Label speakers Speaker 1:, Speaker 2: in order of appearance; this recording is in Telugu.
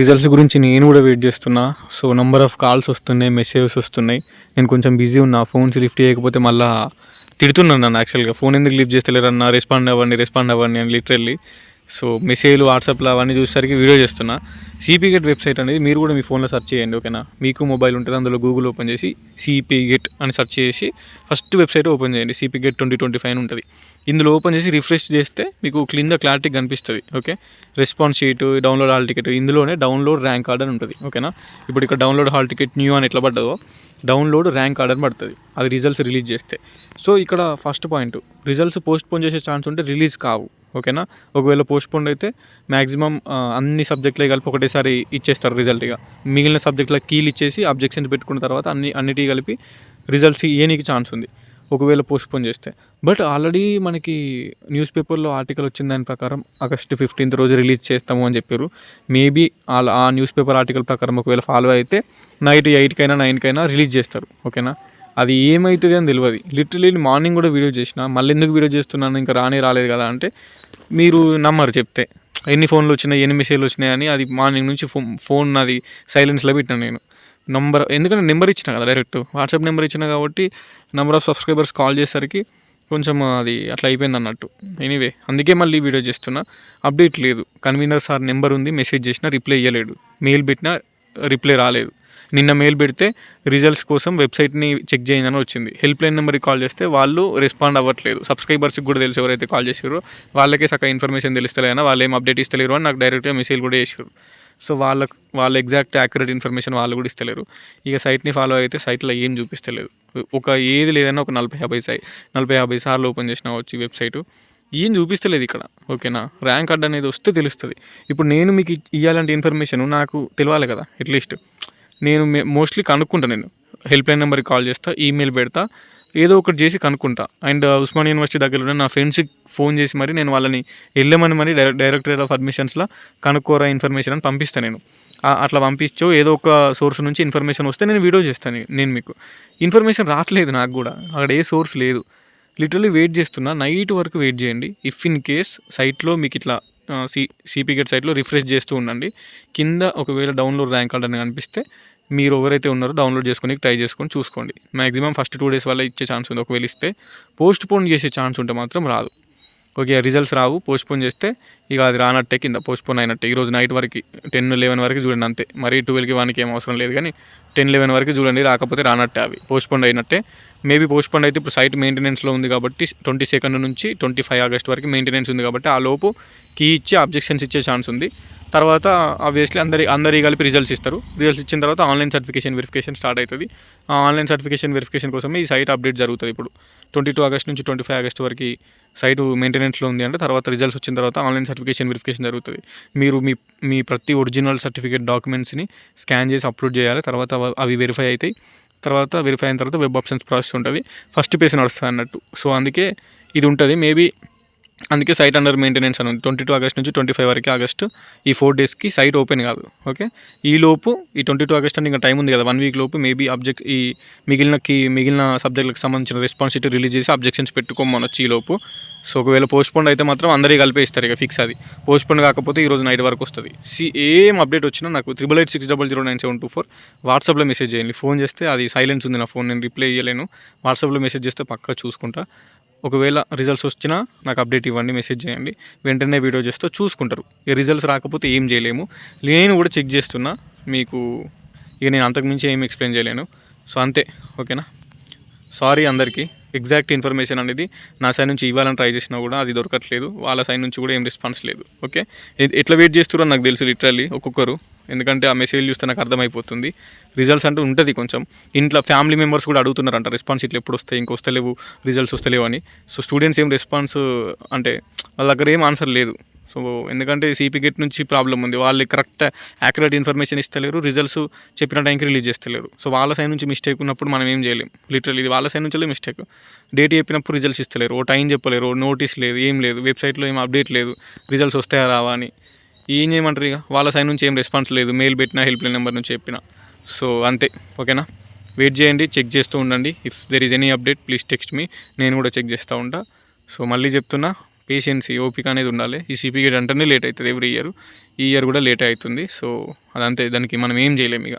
Speaker 1: రిజల్ట్స్ గురించి నేను కూడా వెయిట్ చేస్తున్నా. సో నెంబర్ ఆఫ్ కాల్స్ వస్తున్నాయి మెసేజెస్ వస్తున్నాయి. నేను కొంచెం బిజీ ఉన్నా ఫోన్స్ లిఫ్ట్ చేయకపోతే మళ్ళీ తిడుతున్నాను నన్ను యాక్చువల్గా ఫోన్ ఎందుకు లిఫ్ట్ చేస్తలేరన్నా రెస్పాండ్ అవ్వండి రెస్పాండ్ అవ్వండి అని లిటరల్లీ సో మెసేజ్లు వాట్సాప్లో అవన్నీ చూసేసరికి వీడియో చేస్తున్నా. సిపిగెట్ వెబ్సైట్ అనేది మీరు కూడా మీ ఫోన్లో సెర్చ్ చేయండి ఓకేనా మీకు మొబైల్ ఉంటుంది అందులో గూగుల్ ఓపెన్ చేసి సిపిగెట్ అని సెర్చ్ చేసి ఫస్ట్ వెబ్సైట్ ఓపెన్ చేయండి. సిపిగెట్ ట్వంటీ ట్వంటీ ఫైవ్ ఉంటుంది. ఇందులో ఓపెన్ చేసి రిఫ్రెష్ చేస్తే మీకు క్లింద క్లారిటీ కనిపిస్తుంది okay response sheet download hall ticket ఇందులోనే డౌన్లోడ్ ర్యాంక్ కార్డ్ అని ఉంటుంది ఓకేనా ఇప్పుడు ఇక్కడ డౌన్లోడ్ హాల్ టికెట్ న్యూ అని ఎట్లా పడ్డదో డౌన్లోడ్ ర్యాంక్ ఆర్డర్ అని పడుతుంది అది రిజల్ట్స్ రిలీజ్ చేస్తే. సో ఇక్కడ first point results postpone చేసే ఛాన్స్ ఉంటే రిలీజ్ కావు ఓకేనా ఒకవేళ పోస్ట్ పోన్ అయితే మ్యాక్సిమం అన్ని సబ్జెక్టులే కలిపి ఒకటేసారి ఇచ్చేస్తారు రిజల్ట్ ఇక. మిగిలిన సబ్జెక్టుల కీలు ఇచ్చేసి అబ్జెక్షన్స్ పెట్టుకున్న తర్వాత అన్ని అన్నిటికీ కలిపి రిజల్ట్స్ ఇయ్యనికి ఛాన్స్ ఉంది. ఒకవేళ పోస్ట్ పోన్ చేస్తే. బట్ ఆల్రెడీ మనకి న్యూస్ పేపర్లో ఆర్టికల్ వచ్చిన దాని ప్రకారం ఆగస్ట్ ఫిఫ్టీన్త్ రోజు రిలీజ్ చేస్తాము అని చెప్పారు. మేబీ ఆ న్యూస్ పేపర్ ఆర్టికల్ ప్రకారం ఒకవేళ ఫాలో అయితే నైట్ ఎయిట్కైనా నైన్కైనా రిలీజ్ చేస్తారు. ఓకేనా? అది ఏమవుతుంది అని తెలియదు లిటరలీ మార్నింగ్ కూడా వీడియో చేసిన మళ్ళీ ఎందుకు వీడియో చేస్తున్నాను ఇంకా రానే రాలేదు కదా అంటే మీరు నమ్మరు చెప్తే. ఎన్ని ఫోన్లు వచ్చినాయి ఎన్ని మెసేజ్లు వచ్చినాయి అని అది మార్నింగ్ నుంచి ఫోన్ ఫోన్ నాది సైలెన్స్లో పెట్టినా నేను. నంబర్ ఎందుకంటే నెంబర్ ఇచ్చిన కదా డైరెక్ట్. వాట్సాప్ నెంబర్ ఇచ్చిన కాబట్టి నెంబర్ ఆఫ్ సబ్స్క్రైబర్స్ కాల్ చేసేసరికి కొంచెం అది అట్లా అయిపోయింది అన్నట్టు. ఎనీవే అందుకే మళ్ళీ వీడియో చేస్తున్నా. అప్డేట్ లేదు. కన్వీనర్ సార్ నెంబర్ ఉంది మెసేజ్ చేసినా రిప్లై ఇవ్వలేడు మెయిల్ పెట్టినా రిప్లై రాలేదు. నిన్న మెయిల్ పెడితే రిజల్ట్స్ కోసం వెబ్సైట్ని చెక్ చేయని వచ్చింది. హెల్ప్ లైన్ నెంబర్కి కాల్ చేస్తే వాళ్ళు రెస్పాండ్ అవ్వట్లేదు. సబ్స్క్రైబర్స్కి కూడా తెలుసు ఎవరైతే కాల్ చేసారో వాళ్ళకే సక్కగా ఇన్ఫర్మేషన్ తెలుస్తలేనా వాళ్ళు ఏం అప్డేట్ ఇస్తలేరు అని నాకు డైరెక్ట్గా మెసేజ్ కూడా చేసారు సో వాళ్ళకు వాళ్ళ ఎగ్జాక్ట్ యాక్యురేట్ ఇన్ఫర్మేషన్ వాళ్ళు కూడా ఇస్తలేరు. ఇక సైట్ని ఫాలో అయితే సైట్లో ఏం చూపిస్తలేదు. ఒక ఏది లేదన్నా ఒక నలభై యాభై సై నలభై యాభై సార్లు ఓపెన్ చేసిన వచ్చి వెబ్సైట్. ఏం చూపిస్తలేదు ఇక్కడ. ఓకేనా? ర్యాంక్ కార్డ్ అనేది వస్తే తెలుస్తుంది. ఇప్పుడు నేను మీకు ఇవ్వాలంటే ఇన్ఫర్మేషన్ నాకు తెలియాలి కదా అట్లీస్ట్ నేను మోస్ట్లీ కనుక్కుంటా నేను. హెల్ప్ లైన్ నెంబర్కి కాల్ చేస్తా ఈమెయిల్ పెడతా ఏదో ఒకటి చేసి కనుక్కుంటా. అండ్ uh, ఉస్మాన్ యూనివర్సిటీ దగ్గర ఉన్న నా ఫ్రెండ్స్కి ఫోన్ చేసి మరి నేను వాళ్ళని వెళ్ళమని మరి డైరెక్టరేట్ ఆఫ్ అడ్మిషన్స్లో కనుక్కోరా ఇన్ఫర్మేషన్ అని పంపిస్తాను నేను. అట్లా పంపించో. ఏదో ఒక సోర్స్ నుంచి ఇన్ఫర్మేషన్ వస్తే నేను వీడియో చేస్తాను నేను మీకు. ఇన్ఫర్మేషన్ రావట్లేదు నాకు కూడా. అక్కడ ఏ సోర్స్ లేదు. లిటరలీ వెయిట్ చేస్తున్నా. నైట్ వరకు వెయిట్ చేయండి. ఇఫ్ ఇన్ కేస్ సైట్లో మీకు ఇట్లా సి సిపీ గెట్ సైట్లో రిఫ్రెష్ చేస్తూ ఉండండి. కింద ఒకవేళ డౌన్లోడ్ ర్యాంక్ కార్డ్ అని కనిపిస్తే మీరు ఎవరైతే ఉన్నారో డౌన్లోడ్ చేసుకొని ట్రై చేసుకొని చూసుకోండి. మ్యాక్సిమం ఫస్ట్ టూ డేస్ వల్ల ఇచ్చే ఛాన్స్ ఉంది. ఒకవేళ ఇస్తే పోస్ట్ పోన్ చేసే ఛాన్స్ ఉంటే మాత్రం రాదు. ఓకే రిజల్ట్స్ రావు. పోస్ట్పోన్ చేస్తే ఇక అది రానట్టే కింద పోస్ట్పోన్ అయినట్టే. ఈరోజు నైట్ వరకు టెన్ లెవెన్ వరకు చూడండి అంతే. మరీ ట్వెల్వ్కి వానికి ఏం అవసరం లేదు కానీ టెన్ లెవెన్ వరకు చూడండి రాకపోతే రానట్టే అవి. పోస్ట్పోన్ అయినట్టే. మేబీ పోస్ట్పోన్ అయితే ఇప్పుడు సైట్ మెయింటెనెన్స్లో ఉంది కాబట్టి ట్వంటీ సెకండ్ నుంచి ట్వంటీ ఫైవ్ ఆగస్ట్ వరకు మెయింటెనెన్స్ ఉంది కాబట్టి ఆ లోపు కీ ఇచ్చి అబ్జెక్షన్స్ ఇచ్చే ఛాన్స్ ఉంది. తర్వాత ఆబ్వియస్లీ అందరి అందరి కలిపి రిజల్ట్స్ ఇస్తారు. రిజల్ట్స్ ఇచ్చిన తర్వాత ఆన్లైన్ సర్టిఫికేషన్ వెరిఫికేషన్ స్టార్ట్ అవుతుంది. ఆ ఆన్లైన్ సర్టిఫికేషన్ వెరిఫికేషన్ కోసమే ఈ సైట్ అప్డేట్ జరుగుతుంది ఇప్పుడు. ట్వంటీ టూ ఆగస్ట్ నుంచి ట్వంటీ ఫైవ్ ఆగస్ట్ వరకు సైటు మెయింటెనెన్స్లో ఉంది అంటే తర్వాత రిజల్ట్స్ వచ్చిన తర్వాత ఆన్లైన్ సర్టిఫికేషన్ వెరిఫికేషన్ జరుగుతుంది. మీరు మీ మీ ప్రతి ఒరిజినల్ సర్టిఫికేట్ డాక్యుమెంట్స్ని స్కాన్ చేసి అప్లోడ్ చేయాలి. తర్వాత అవి వెరిఫై అవుతాయి. తర్వాత వెరిఫై అయిన తర్వాత వెబ్ ఆప్షన్స్ ప్రాసెస్ ఉంటుంది. ఫస్ట్ పేజ్ నడుస్తుంది అన్నట్టు. సో అందుకే ఇది ఉంటుంది. మేబీ అందుకే సైట్ అండర్ మెయింటెనెన్స్ అని ఉంది. ట్వంటీ టూ ఆగస్ట్ నుంచి ట్వంటీ ఫైవ్ వరకు ఆగస్ట్ ఈ ఫోర్ డేస్కి సైట్ ఓపెన్ కాదు. ఓకే ఈ లోపు ఈ ట్వంటీ టూ ఆగస్ట్ అంటే ఇంకా టైం ఉంది కదా. వన్ వీక్ లోపు మేబీ అబ్జెక్ట్ ఈ మిగిలిన కీ మిగిలిన సబ్జెక్టులకు సంబంధించిన రెస్పాన్సిటీ రిలీజ్ చేసి అబ్జెక్షన్స్ పెట్టుకోమని వచ్చి ఈ లోపు. సో ఒకవేళ పోస్ట్పోన్ అయితే మాత్రం అందరికీ కలిపేస్తారు ఇక ఫిక్స్ అది. పోస్ట్పోన్ కాకపోతే ఈ రోజు నైట్ వరకు వస్తుంది. సి ఏం అప్డేట్ వచ్చినా నాకు triple eight six double zero nine seven two four వాట్సాప్లో మెసేజ్ చేయండి. ఫోన్ చేస్తే అది సైలెన్స్ ఉంది నా ఫోన్ నేను రిప్లై చేయలేను. వాట్సాప్లో మెసేజ్ చేస్తే పక్కా చూసుకుంటా. ఒకవేళ రిజల్ట్స్ వచ్చినా నాకు అప్డేట్ ఇవ్వండి మెసేజ్ చేయండి. వెంటనే వీడియో చేస్తూ చూసుకుంటారు. ఈ రిజల్ట్స్ రాకపోతే ఏం చేయలేము. నేను కూడా చెక్ చేస్తున్నా. మీకు ఇక నేను అంతకుమించి ఏం ఎక్స్ప్లెయిన్ చేయలేను. సో అంతే. ఓకేనా సారీ అందరికీ. ఎగ్జాక్ట్ ఇన్ఫర్మేషన్ అనేది నా సైడ్ నుంచి ఇవ్వాలని ట్రై చేసినా కూడా అది దొరకట్లేదు. వాళ్ళ సైడ్ నుంచి కూడా ఏం రెస్పాన్స్ లేదు. ఓకే ఎట్లా వెయిట్ చేస్తున్నారో నాకు తెలుసు లిటరల్లీ ఒక్కొక్కరు. ఎందుకంటే ఆ మెసేజ్ చూస్తే నాకు అర్థమైపోతుంది. రిజల్ట్స్ అంటూ ఉంటుంది కొంచెం. ఇంట్లో ఫ్యామిలీ మెంబర్స్ కూడా అడుగుతున్నారంట రెస్పాన్స్ ఇట్లా ఎప్పుడు వస్తాయి? ఇంకొస్తలేవు రిజల్ట్స్ వస్తలేవు అని. సో స్టూడెంట్స్ ఏం రెస్పాన్స్ అంటే వాళ్ళ దగ్గర ఏం ఆన్సర్ లేదు. సో ఎందుకంటే సిపి గేట్ నుంచి ప్రాబ్లం ఉంది. వాళ్ళు కరెక్ట్ యాక్యురేట్ ఇన్ఫర్మేషన్ ఇస్తలేరు రిజల్ట్స్ చెప్పిన టైంకి రిలీజ్ చేస్తలేరు. సో వాళ్ళ సైడ్ నుంచి మిస్టేక్ ఉన్నప్పుడు మనం ఏం చేయలేం. లిటరల్ ఇది వాళ్ళ సైడ్ నుంచి మిస్టేక్ డేట్ చెప్పినప్పుడు రిజల్ట్స్ ఇస్తలేరు. ఓ టైం చెప్పలేరు ఓ నోటీస్ లేదు ఏం లేదు వెబ్సైట్లో ఏం అప్డేట్ లేదు రిజల్ట్స్ వస్తాయా రావా అని. ఏం చేయమంటారు ఇక? వాళ్ళ సైడ్ నుంచి ఏం రెస్పాన్స్ లేదు. మెయిల్ పెట్టినా హెల్ప్ లైన్ నెంబర్ నుంచి చెప్పిన. సో అంతే. ఓకేనా? వెయిట్ చేయండి చెక్ చేస్తూ ఉండండి. If there is any update please text మీ నేను కూడా చెక్ చేస్తూ ఉంటా. సో మళ్ళీ చెప్తున్నా పేషెన్సీ ఓపిక అనేది ఉండాలి. ఈ సిపి గేట్ అంటేనే లేట్ అవుతుంది. ఎవ్రీ ఇయర్ ఈ ఇయర్ కూడా లేట్ అవుతుంది. సో అదంతే. దానికి మనం ఏం చేయలేము ఇక.